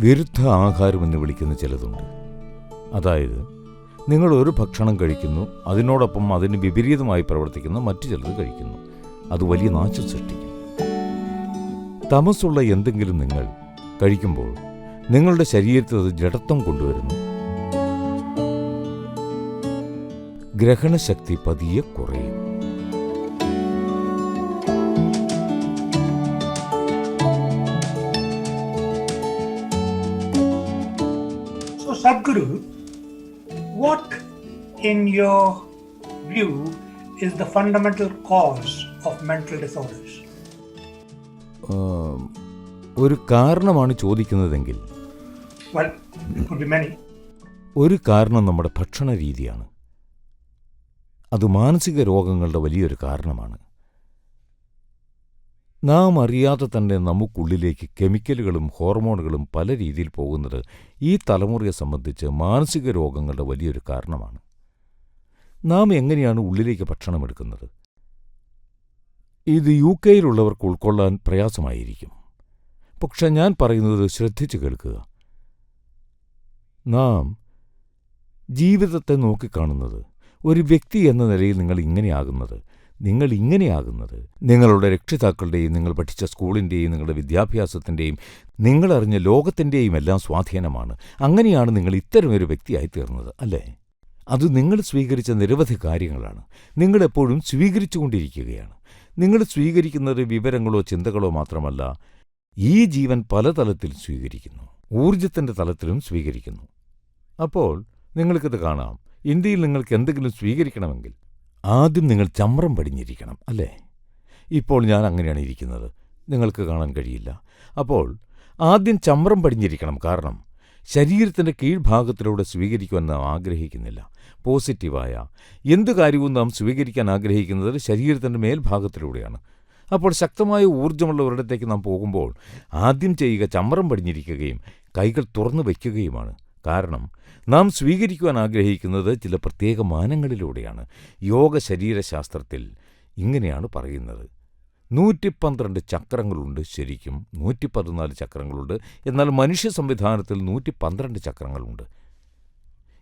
വിരുദ്ധ ആഹാരം എന്ന് വിളിക്കുന്ന ചിലതുണ്ട്. അതായത് നിങ്ങൾ ഒരു ഭക്ഷണം കഴിക്കുന്നു അതിനോടൊപ്പം അതിന് വിപരീതമായി പ്രവർത്തിക്കുന്ന മറ്റു ചിലത് കഴിക്കുന്നു. അത് വലിയ നാശം സൃഷ്ടിക്കും. തമസുള്ള എന്തെങ്കിലും നിങ്ങൾ കഴിക്കുമ്പോൾ നിങ്ങളുടെ ശരീരത്തിൽ അത് ജഡത്വം കൊണ്ടുവരുന്നു. ഗ്രഹണശക്തി പതിയെ കുറയും. Sadhguru, what in your view is the fundamental cause of mental disorders? ഒരു കാരണമാണ് ചോദിക്കുന്നതെങ്കിൽ Well, could be many. ഒരു കാരണം നമ്മുടെ ഭക്ഷണ രീതിയാണ് അത് മാനസിക രോഗങ്ങളുടെ വലിയൊരു കാരണമാണ് നാം അറിയാതെ തന്നെ നമുക്കുള്ളിലേക്ക് കെമിക്കലുകളും ഹോർമോണുകളും പല രീതിയിൽ പോകുന്നത് ഈ തലമുറയെ സംബന്ധിച്ച് മാനസിക രോഗങ്ങളുടെ വലിയൊരു കാരണമാണ്. നാം എങ്ങനെയാണ് ഉള്ളിലേക്ക് ഭക്ഷണം എടുക്കുന്നത്? ഇത് യു കെയിലുള്ളവർക്ക് ഉൾക്കൊള്ളാൻ പ്രയാസമായിരിക്കും. പക്ഷെ ഞാൻ പറയുന്നത് ശ്രദ്ധിച്ചു കേൾക്കുക. നാം ജീവിതത്തെ നോക്കിക്കാണുന്നത് ഒരു വ്യക്തി എന്ന നിലയിൽ നിങ്ങൾ ഇങ്ങനെയാകുന്നത്. നിങ്ങൾ ഇങ്ങനെയാകുന്നത് നിങ്ങളുടെ രക്ഷിതാക്കളുടെയും നിങ്ങൾ പഠിച്ച സ്കൂളിന്റെയും നിങ്ങളുടെ വിദ്യാഭ്യാസത്തിന്റെയും നിങ്ങളറിഞ്ഞ ലോകത്തിന്റെയും എല്ലാം സ്വാധീനമാണ്. അങ്ങനെയാണ് നിങ്ങൾ ഇത്തരമൊരു വ്യക്തിയായി തീർന്നത് അല്ലേ? അത് നിങ്ങൾ സ്വീകരിച്ച നിരവധി കാര്യങ്ങളാണ്. നിങ്ങളെപ്പോഴും സ്വീകരിച്ചുകൊണ്ടിരിക്കുകയാണ്. നിങ്ങൾ സ്വീകരിക്കുന്നത് വിവരങ്ങളോ ചിന്തകളോ മാത്രമല്ല ഈ ജീവൻ പല തലത്തിൽ സ്വീകരിക്കുന്നു. ഊർജത്തിന്റെ തലത്തിലും സ്വീകരിക്കുന്നു. അപ്പോൾ നിങ്ങൾക്കിത് കാണാം. ഇന്ത്യയിൽ നിങ്ങൾക്ക് എന്തെങ്കിലും സ്വീകരിക്കണമെങ്കിൽ ആദ്യം നിങ്ങൾ ചമ്രം പടിഞ്ഞിരിക്കണം അല്ലേ? ഇപ്പോൾ ഞാൻ അങ്ങനെയാണ് ഇരിക്കുന്നത്. നിങ്ങൾക്ക് കാണാൻ കഴിയില്ല. അപ്പോൾ ആദ്യം ചമ്രം പടിഞ്ഞിരിക്കണം കാരണം ശരീരത്തിന്റെ കീഴ്ഭാഗത്തിലൂടെ സ്വീകരിക്കുവാൻ നാം ആഗ്രഹിക്കുന്നില്ല. പോസിറ്റീവായ എന്ത് കാര്യവും നാം സ്വീകരിക്കാൻ ആഗ്രഹിക്കുന്നത് ശരീരത്തിന്റെ മേൽഭാഗത്തിലൂടെയാണ്. അപ്പോൾ ശക്തമായ ഊർജമുള്ള ഒരിടത്തേക്ക് നാം പോകുമ്പോൾ ആദ്യം ചെയ്യുക ചമ്രം പടിഞ്ഞിരിക്കുകയും കൈകൾ തുറന്നു വയ്ക്കുകയുമാണ്. കാരണം നാം സ്വീകരിക്കുവാൻ ആഗ്രഹിക്കുന്നത് ചില പ്രത്യേക മാനങ്ങളിലൂടെയാണ്. യോഗ ശരീരശാസ്ത്രത്തിൽ ഇങ്ങനെയാണ് പറയുന്നത്. നൂറ്റി പന്ത്രണ്ട് ചക്രങ്ങളുണ്ട് ശരിക്കും നൂറ്റി പതിനാല് ചക്രങ്ങളുണ്ട്. എന്നാൽ മനുഷ്യ സംവിധാനത്തിൽ നൂറ്റി പന്ത്രണ്ട് ചക്രങ്ങളുണ്ട്.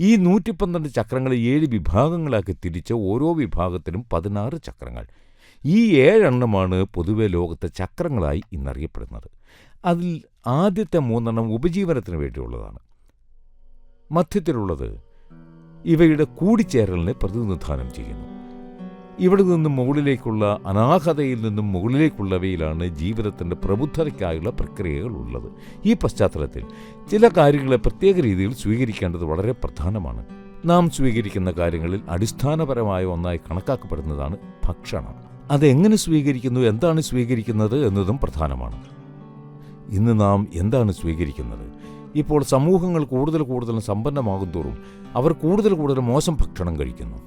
ഈ നൂറ്റി പന്ത്രണ്ട് ചക്രങ്ങളെ ഏഴ് വിഭാഗങ്ങളാക്കി തിരിച്ച് ഓരോ വിഭാഗത്തിലും പതിനാറ് ചക്രങ്ങൾ. ഈ ഏഴെണ്ണമാണ് പൊതുവെ ലോകത്തെ ചക്രങ്ങളായി ഇന്നറിയപ്പെടുന്നത്. അതിൽ ആദ്യത്തെ മൂന്നെണ്ണം ഉപജീവനത്തിന് വേണ്ടിയുള്ളതാണ്. മധ്യത്തിലുള്ളത്. ഇവയുടെ കൂടിച്ചേരലിനെ പ്രതിനിധാനം ചെയ്യുന്നു. ഇവിടെ നിന്നും മുകളിലേക്കുള്ള അനാഹതയിൽ നിന്നും മുകളിലേക്കുള്ളവയിലാണ് ജീവിതത്തിന്റെ പ്രബുദ്ധതയ്ക്കായുള്ള പ്രക്രിയകൾ ഉള്ളത്. ഈ പശ്ചാത്തലത്തിൽ ചില കാര്യങ്ങളെ പ്രത്യേക രീതിയിൽ സ്വീകരിക്കേണ്ടത് വളരെ പ്രധാനമാണ്. നാം സ്വീകരിക്കുന്ന കാര്യങ്ങളിൽ അടിസ്ഥാനപരമായ ഒന്നായി കണക്കാക്കപ്പെടുന്നതാണ് ഭക്ഷണം. അതെങ്ങനെ സ്വീകരിക്കുന്നു എന്താണ് സ്വീകരിക്കുന്നത് എന്നതും പ്രധാനമാണ്. ഇന്ന് നാം എന്താണ് സ്വീകരിക്കുന്നത്? ഇപ്പോൾ സമൂഹങ്ങൾ കൂടുതൽ കൂടുതൽ സമ്പന്നമാകും തോറും അവർ കൂടുതൽ കൂടുതൽ മോശം ഭക്ഷണം കഴിക്കുന്നു.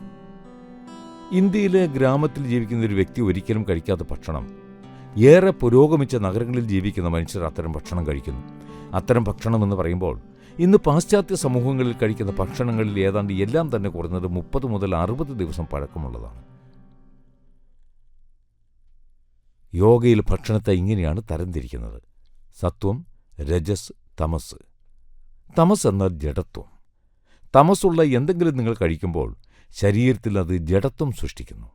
ഇന്ത്യയിലെ ഗ്രാമത്തിൽ ജീവിക്കുന്ന ഒരു വ്യക്തി ഒരിക്കലും കഴിക്കാത്ത ഭക്ഷണം. ഏറെ പുരോഗമിച്ച നഗരങ്ങളിൽ ജീവിക്കുന്ന മനുഷ്യർ അത്തരം ഭക്ഷണം കഴിക്കുന്നു. അത്തരം ഭക്ഷണം എന്ന് പറയുമ്പോൾ ഇന്ന് പാശ്ചാത്യ സമൂഹങ്ങളിൽ കഴിക്കുന്ന ഭക്ഷണങ്ങളിൽ ഏതാണ്ട് എല്ലാം തന്നെ കുറഞ്ഞത് മുപ്പത് മുതൽ അറുപത് ദിവസം പഴക്കമുള്ളതാണ്. യോഗയിൽ ഭക്ഷണത്തെ ഇങ്ങനെയാണ് തരംതിരിക്കുന്നത്. സത്വം രജസ് തമസ്. തമസ് എന്ന ജഡത്വം. തമസുള്ള എന്തെങ്കിലും നിങ്ങൾ കഴിക്കുമ്പോൾ ശരീരത്തിൽ അത് ജഡത്വം സൃഷ്ടിക്കുന്നു.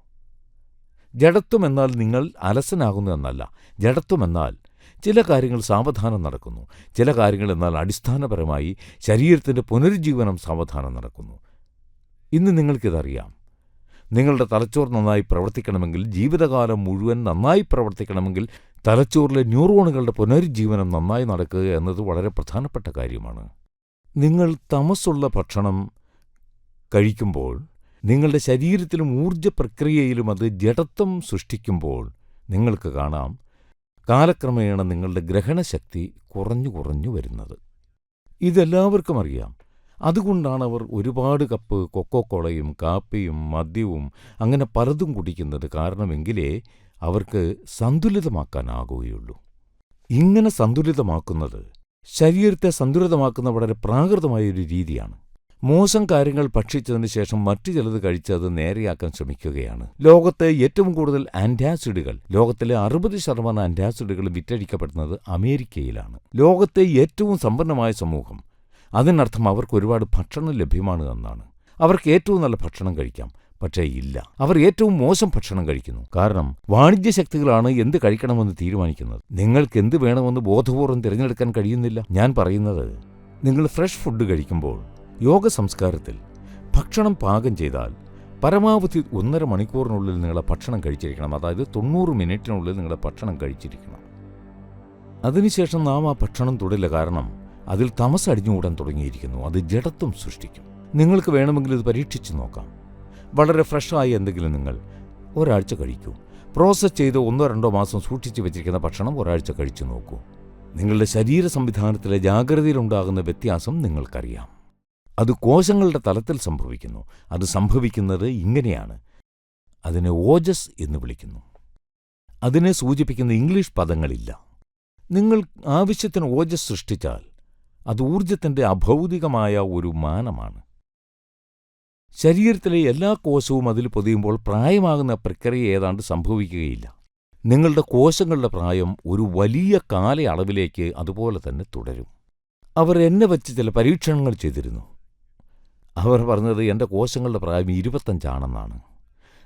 ജഡത്വം എന്നാൽ നിങ്ങൾ അലസനാകുന്നു എന്നല്ല. ജഡത്വം എന്നാൽ ചില കാര്യങ്ങൾ സാവധാനം നടക്കുന്നു. ചില കാര്യങ്ങൾ എന്നാൽ അടിസ്ഥാനപരമായി ശരീരത്തിന്റെ പുനരുജ്ജീവനം സാവധാനം നടക്കുന്നു. ഇന്ന് നിങ്ങൾക്കിതറിയാം. നിങ്ങളുടെ തലച്ചോർ നന്നായി പ്രവർത്തിക്കണമെങ്കിൽ ജീവിതകാലം മുഴുവൻ നന്നായി പ്രവർത്തിക്കണമെങ്കിൽ തലച്ചോറിലെ ന്യൂറോണുകളുടെ പുനരുജ്ജീവനം നന്നായി നടക്കുക എന്നത് വളരെ പ്രധാനപ്പെട്ട കാര്യമാണ്. നിങ്ങൾ തമസ്സുള്ള ഭക്ഷണം കഴിക്കുമ്പോൾ നിങ്ങളുടെ ശരീരത്തിലും ഊർജ പ്രക്രിയയിലും അത് ജഡത്വം സൃഷ്ടിക്കുമ്പോൾ നിങ്ങൾക്ക് കാണാം കാലക്രമേണ നിങ്ങളുടെ ഗ്രഹണശക്തി കുറഞ്ഞു കുറഞ്ഞു വരുന്നത്. ഇതെല്ലാവർക്കും അറിയാം. അതുകൊണ്ടാണ് അവർ ഒരുപാട് കപ്പ് കൊക്കോക്കോളയും കാപ്പിയും മദ്യവും അങ്ങനെ പലതും കുടിക്കുന്നത് കാരണമെങ്കിലേ അവർക്ക് സന്തുലിതമാക്കാനാകുകയുള്ളൂ. ഇങ്ങനെ സന്തുലിതമാക്കുന്നത് ശരീരത്തെ സന്തുലിതമാക്കുന്ന വളരെ പ്രാകൃതമായ ഒരു രീതിയാണ്. മോശം കാര്യങ്ങൾ ഭക്ഷിച്ചതിന് ശേഷം മറ്റു ചിലത് കഴിച്ച് അത് നേരെയാക്കാൻ ശ്രമിക്കുകയാണ്. ലോകത്തെ ഏറ്റവും കൂടുതൽ ആന്റാസിഡുകൾ ലോകത്തിലെ അറുപത് ശതമാനം ആന്റാസിഡുകൾ വിറ്റഴിക്കപ്പെടുന്നത് അമേരിക്കയിലാണ്. ലോകത്തെ ഏറ്റവും സമ്പന്നമായ സമൂഹം. അതിനർത്ഥം അവർക്ക് ഒരുപാട് ഭക്ഷണം ലഭ്യമാണ് എന്നാണ്. അവർക്ക് ഏറ്റവും നല്ല ഭക്ഷണം കഴിക്കാം. പക്ഷേ ഇല്ല. അവർ ഏറ്റവും മോശം ഭക്ഷണം കഴിക്കുന്നു. കാരണം വാണിജ്യ ശക്തികളാണ് എന്ത് കഴിക്കണമെന്ന് തീരുമാനിക്കുന്നത്. നിങ്ങൾക്ക് എന്ത് വേണമെന്ന് ബോധപൂർവം തിരഞ്ഞെടുക്കാൻ കഴിയുന്നില്ല. ഞാൻ പറയുന്നത് നിങ്ങൾ ഫ്രഷ് ഫുഡ് കഴിക്കുമ്പോൾ യോഗ സംസ്കാരത്തിൽ ഭക്ഷണം പാകം ചെയ്താൽ പരമാവധി ഒന്നര മണിക്കൂറിനുള്ളിൽ നിങ്ങളെ ഭക്ഷണം കഴിച്ചിരിക്കണം. അതായത് തൊണ്ണൂറ് മിനിറ്റിനുള്ളിൽ നിങ്ങളെ ഭക്ഷണം കഴിച്ചിരിക്കണം. അതിനുശേഷം നാം ആ ഭക്ഷണം തൊടില്ല. കാരണം അതിൽ തമസ് അടിഞ്ഞുകൂടാൻ തുടങ്ങിയിരിക്കുന്നു. അത് ജഡത്വം സൃഷ്ടിക്കും. നിങ്ങൾക്ക് വേണമെങ്കിൽ ഇത് പരീക്ഷിച്ചു നോക്കാം. വളരെ ഫ്രഷായി എന്തെങ്കിലും നിങ്ങൾ ഒരാഴ്ച കഴിക്കൂ. പ്രോസസ്സ് ചെയ്ത് ഒന്നോ രണ്ടോ മാസം സൂക്ഷിച്ചു വെച്ചിരിക്കുന്ന ഭക്ഷണം ഒരാഴ്ച കഴിച്ചു നോക്കൂ. നിങ്ങളുടെ ശരീര സംവിധാനത്തിലെ ജാഗ്രതയിലുണ്ടാകുന്ന വ്യത്യാസം നിങ്ങൾക്കറിയാം. അത് കോശങ്ങളുടെ തലത്തിൽ സംഭവിക്കുന്നു. അത് സംഭവിക്കുന്നത് ഇങ്ങനെയാണ്. അതിനെ ഓജസ് എന്ന് വിളിക്കുന്നു. അതിനെ സൂചിപ്പിക്കുന്ന ഇംഗ്ലീഷ് പദങ്ങളില്ല. നിങ്ങൾ ആവശ്യത്തിന് ഓജസ് സൃഷ്ടിച്ചാൽ അത് ഊർജത്തിന്റെ അഭൗതികമായ ഒരു മാനമാണ്. ശരീരത്തിലെ എല്ലാ കോശവും അതിൽ പൊതിയുമ്പോൾ പ്രായമാകുന്ന പ്രക്രിയ ഏതാണ്ട് സംഭവിക്കുകയില്ല. നിങ്ങളുടെ കോശങ്ങളുടെ പ്രായം ഒരു വലിയ കാലയളവിലേക്ക് അതുപോലെ തന്നെ തുടരും. അവർ എന്നെ വച്ച് ചില പരീക്ഷണങ്ങൾ ചെയ്തിരുന്നു. അവർ പറഞ്ഞത് എന്റെ കോശങ്ങളുടെ പ്രായം ഇരുപത്തഞ്ചാണെന്നാണ്.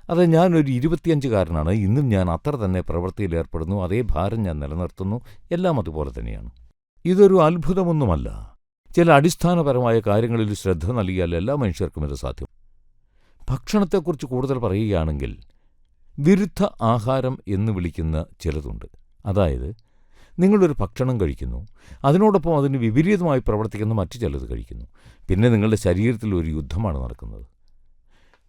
അത് ഞാനൊരു ഇരുപത്തിയഞ്ചുകാരനാണ്. ഇന്നും ഞാൻ അത്ര തന്നെ പ്രവൃത്തിയിലേർപ്പെടുന്നു അതേ ഭാരം ഞാൻ നിലനിർത്തുന്നു. എല്ലാം അതുപോലെ തന്നെയാണ്. ഇതൊരു അത്ഭുതമൊന്നുമല്ല. ചില അടിസ്ഥാനപരമായ കാര്യങ്ങളിൽ ശ്രദ്ധ നൽകിയാൽ എല്ലാ മനുഷ്യർക്കും ഇത് സാധ്യം ഭക്ഷണത്തെക്കുറിച്ച് കൂടുതൽ പറയുകയാണെങ്കിൽ വിരുദ്ധ ആഹാരം എന്ന് വിളിക്കുന്ന ചിലതുണ്ട്. അതായത് നിങ്ങളൊരു ഭക്ഷണം കഴിക്കുന്നു അതിനോടൊപ്പം അതിന് വിപരീതമായി പ്രവർത്തിക്കുന്ന മറ്റു ചിലത് കഴിക്കുന്നു. പിന്നെ നിങ്ങളുടെ ശരീരത്തിൽ ഒരു യുദ്ധമാണ് നടക്കുന്നത്.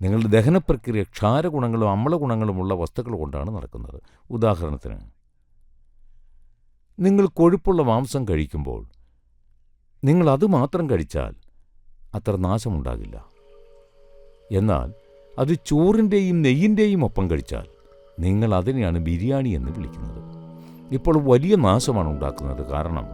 നിങ്ങളുടെ ദഹനപ്രക്രിയ ക്ഷാരഗുണങ്ങളും അമ്ലഗുണങ്ങളുമുള്ള വസ്തുക്കൾ കൊണ്ടാണ് നടക്കുന്നത്. ഉദാഹരണത്തിന് നിങ്ങൾ കൊഴുപ്പുള്ള മാംസം കഴിക്കുമ്പോൾ നിങ്ങൾ അത് മാത്രം കഴിച്ചാൽ അത്ര നാശമുണ്ടാകില്ല. എന്നാൽ അത് ചോറിന്റെയും നെയ്യിന്റെയും ഒപ്പം കഴിച്ചാൽ നിങ്ങൾ അതിനെയാണ് ബിരിയാണി എന്ന് വിളിക്കുന്നത്. ഇപ്പോൾ വലിയ നാശമാണ് ഉണ്ടാക്കുന്നത്. കാരണം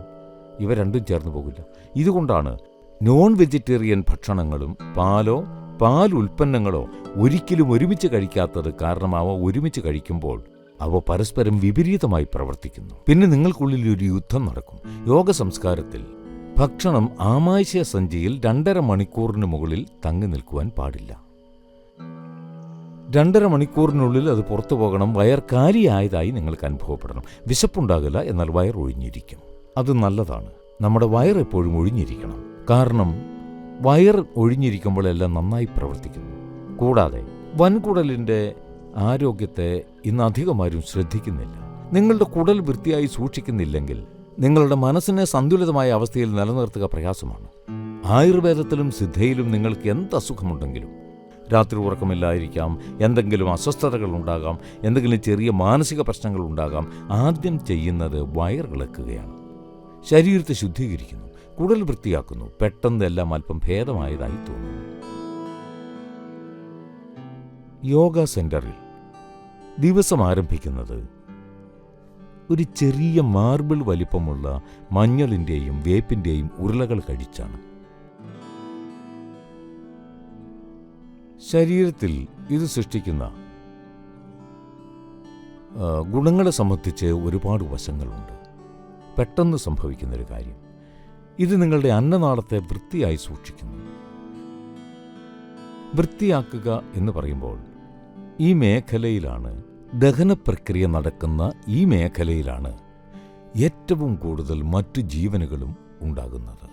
ഇവ രണ്ടും ചേർന്ന് പോകില്ല. ഇതുകൊണ്ടാണ് നോൺ വെജിറ്റേറിയൻ ഭക്ഷണങ്ങളും പാലോ പാൽ ഉൽപ്പന്നങ്ങളോ ഒരിക്കലും ഒരുമിച്ച് കഴിക്കാത്തത് കാരണം അവ ഒരുമിച്ച് കഴിക്കുമ്പോൾ അവ പരസ്പരം വിപരീതമായി പ്രവർത്തിക്കുന്നു. പിന്നെ നിങ്ങൾക്കുള്ളിൽ ഒരു യുദ്ധം നടക്കും. യോഗ സംസ്കാരത്തിൽ ഭക്ഷണം ആമാശയ സഞ്ചിയിൽ രണ്ടര മണിക്കൂറിന് മുകളിൽ തങ്ങി നിൽക്കുവാൻ പാടില്ല. രണ്ടര മണിക്കൂറിനുള്ളിൽ അത് പുറത്തു പോകണം. വയർ കാലിയായതായി നിങ്ങൾക്ക് അനുഭവപ്പെടണം. വിശപ്പുണ്ടാകില്ല എന്നാൽ വയർ ഒഴിഞ്ഞിരിക്കും. അത് നല്ലതാണ്. നമ്മുടെ വയർ എപ്പോഴും ഒഴിഞ്ഞിരിക്കണം. കാരണം വയർ ഒഴിഞ്ഞിരിക്കുമ്പോൾ എല്ലാം നന്നായി പ്രവർത്തിക്കുന്നു. കൂടാതെ വൻകുടലിന്റെ ആരോഗ്യത്തെ ഇന്ന് അധികമാരും ശ്രദ്ധിക്കുന്നില്ല. നിങ്ങളുടെ കുടൽ വൃത്തിയായി സൂക്ഷിക്കുന്നില്ലെങ്കിൽ നിങ്ങളുടെ മനസ്സിനെ സന്തുലിതമായ അവസ്ഥയിൽ നിലനിർത്തുക പ്രയാസമാണ്. ആയുർവേദത്തിലും സിദ്ധയിലും നിങ്ങൾക്ക് എന്ത് അസുഖമുണ്ടെങ്കിലും രാത്രി ഉറക്കമില്ലായിരിക്കാം. എന്തെങ്കിലും അസ്വസ്ഥതകൾ ഉണ്ടാകാം. എന്തെങ്കിലും ചെറിയ മാനസിക പ്രശ്നങ്ങൾ ഉണ്ടാകാം. ആദ്യം ചെയ്യുന്നത് വയർ ഇളക്കുകയാണ്. ശരീരത്തെ ശുദ്ധീകരിക്കുന്നു. കുടൽ വൃത്തിയാക്കുന്നു. പെട്ടെന്ന് എല്ലാം അല്പം ഭേദമായതായി തോന്നുന്നു. യോഗ സെന്ററിൽ ദിവസം ആരംഭിക്കുന്നത് ഒരു ചെറിയ മാർബിൾ വലിപ്പമുള്ള മഞ്ഞളിന്റെയും വേപ്പിന്റെയും ഉരുളകൾ കഴിച്ചാണ് ശരീരത്തിൽ ഇത് സൃഷ്ടിക്കുന്ന ഗുണങ്ങളെ സംബന്ധിച്ച് ഒരുപാട് വശങ്ങളുണ്ട്. പെട്ടെന്ന് സംഭവിക്കുന്നൊരു കാര്യം. ഇത് നിങ്ങളുടെ അന്നനാളത്തെ വൃത്തിയായി സൂക്ഷിക്കുന്നു. വൃത്തിയാക്കുക എന്ന് പറയുമ്പോൾ ഈ മേഖലയിലാണ് ദഹന പ്രക്രിയ നടക്കുന്ന ഈ മേഖലയിലാണ് ഏറ്റവും കൂടുതൽ മറ്റു ജീവനുകളും ഉണ്ടാകുന്നത്.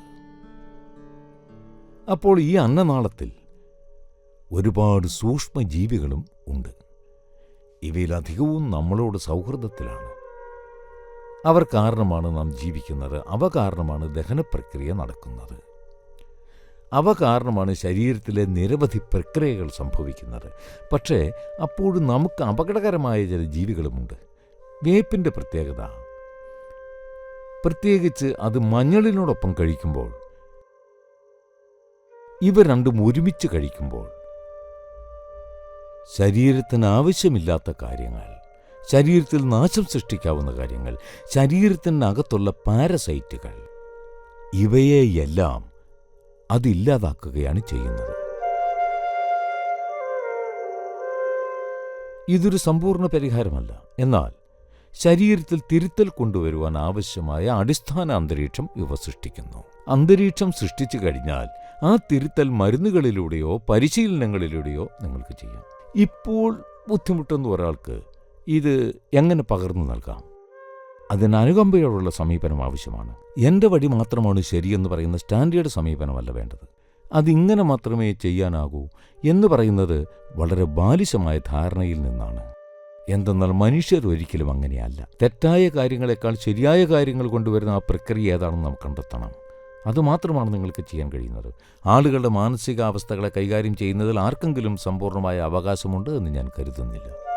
അപ്പോൾ ഈ അന്നനാളത്തിൽ ഒരുപാട് സൂക്ഷ്മജീവികളും ഉണ്ട്. ഇവയിലധികവും നമ്മളോട് സൗഹൃദത്തിലാണ്. അവർ കാരണമാണ് നാം ജീവിക്കുന്നത്. അവ കാരണമാണ് ദഹനപ്രക്രിയ നടക്കുന്നത്. അവ കാരണമാണ് ശരീരത്തിലെ നിരവധി പ്രക്രിയകൾ സംഭവിക്കുന്നത്. പക്ഷേ അപ്പോഴും നമുക്ക് അപകടകരമായ ചില ജീവികളുമുണ്ട്. വേപ്പിന്റെ പ്രത്യേകത. പ്രത്യേകിച്ച് അത് മഞ്ഞളിനോടൊപ്പം കഴിക്കുമ്പോൾ ഇവ രണ്ടും ഒരുമിച്ച് കഴിക്കുമ്പോൾ ശരീരത്തിന് ആവശ്യമില്ലാത്ത കാര്യങ്ങൾ ശരീരത്തിൽ നാശം സൃഷ്ടിക്കാവുന്ന കാര്യങ്ങൾ ശരീരത്തിനകത്തുള്ള പാരസൈറ്റുകൾ ഇവയെയെല്ലാം അതില്ലാതാക്കുകയാണ് ചെയ്യുന്നത്. ഇതൊരു സമ്പൂർണ പരിഹാരമല്ല. എന്നാൽ ശരീരത്തിൽ തിരുത്തൽ കൊണ്ടുവരുവാൻ ആവശ്യമായ അടിസ്ഥാന അന്തരീക്ഷം ഇവ സൃഷ്ടിക്കുന്നു. അന്തരീക്ഷം സൃഷ്ടിച്ചു കഴിഞ്ഞാൽ ആ തിരുത്തൽ മരുന്നുകളിലൂടെയോ പരിശീലനങ്ങളിലൂടെയോ നിങ്ങൾക്ക് ചെയ്യാം. ഇപ്പോൾ ബുദ്ധിമുട്ടുന്ന ഒരാൾക്ക് ഇത് എങ്ങനെ പകർന്നു നൽകാം? അതിന് അനുകമ്പയോടുള്ള സമീപനം ആവശ്യമാണ്. എന്റെ വഴി മാത്രമാണ് ശരിയെന്ന് പറയുന്ന സ്റ്റാൻഡേർഡ് സമീപനമല്ല വേണ്ടത്. അതിങ്ങനെ മാത്രമേ ചെയ്യാനാകൂ എന്ന് പറയുന്നത് വളരെ ബാലിശമായ ധാരണയിൽ നിന്നാണ്. എന്തെന്നാൽ മനുഷ്യർ ഒരിക്കലും അങ്ങനെയല്ല. തെറ്റായ കാര്യങ്ങളെക്കാൾ ശരിയായ കാര്യങ്ങൾ കൊണ്ടുവരുന്ന ആ പ്രക്രിയ ഏതാണെന്ന് നാം കണ്ടെത്തണം. അതുമാത്രമാണ് നിങ്ങൾക്ക് ചെയ്യാൻ കഴിയുന്നത്. ആളുകളുടെ മാനസികാവസ്ഥകളെ കൈകാര്യം ചെയ്യുന്നതിൽ ആർക്കെങ്കിലും സമ്പൂർണമായ അവകാശമുണ്ട് എന്ന് ഞാൻ കരുതുന്നില്ല.